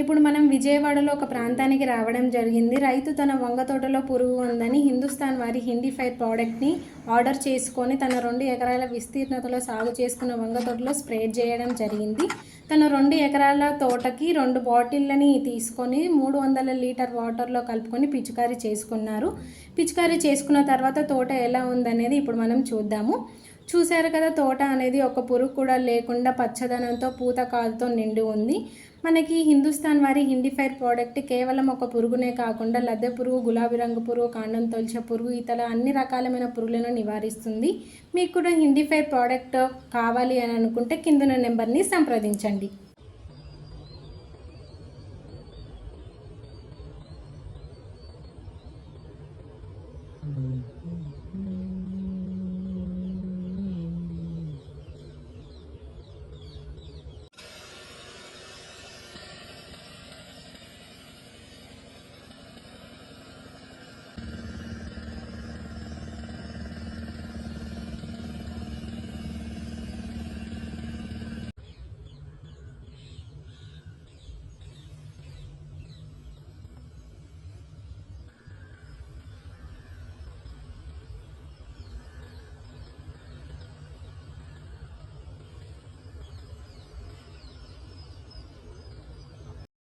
ఇప్పుడు మనం విజయవాడలో ఒక ప్రాంతానికి రావడం జరిగింది. రైతు తన వంగ తోటలో పురుగు ఉందని హిందుస్థాన్ వారి హిండిఫైర్ ప్రోడక్ట్ని ఆర్డర్ చేసుకొని తన రెండు ఎకరాల విస్తీర్ణతలో సాగు చేసుకున్న వంగ తోటలో స్ప్రే చేయడం జరిగింది. తన రెండు ఎకరాల తోటకి రెండు బాటిళ్ళని తీసుకొని మూడు వందల లీటర్ వాటర్లో కలుపుకొని పిచికారీ చేసుకున్నారు. పిచికారీ చేసుకున్న తర్వాత తోట ఎలా ఉందనేది ఇప్పుడు మనం చూద్దాము. చూశారు కదా తోట అనేది ఒక పురుగు కూడా లేకుండా పచ్చదనంతో పూత కాలుతో నిండి ఉంది మనకి హిందుస్థాన్ వారి హిండిఫైర్ ప్రోడక్ట్ కేవలం ఒక పురుగునే కాకుండా లద్దె పురుగు గులాబీ రంగు పురుగు కాండం తొలిచే పురుగు ఇతర అన్ని రకాలమైన పురుగులను నివారిస్తుంది మీకు కూడా హిండిఫైర్ ప్రోడక్ట్ కావాలి అని అనుకుంటే కిందన నెంబర్ని సంప్రదించండి Mm-hmm.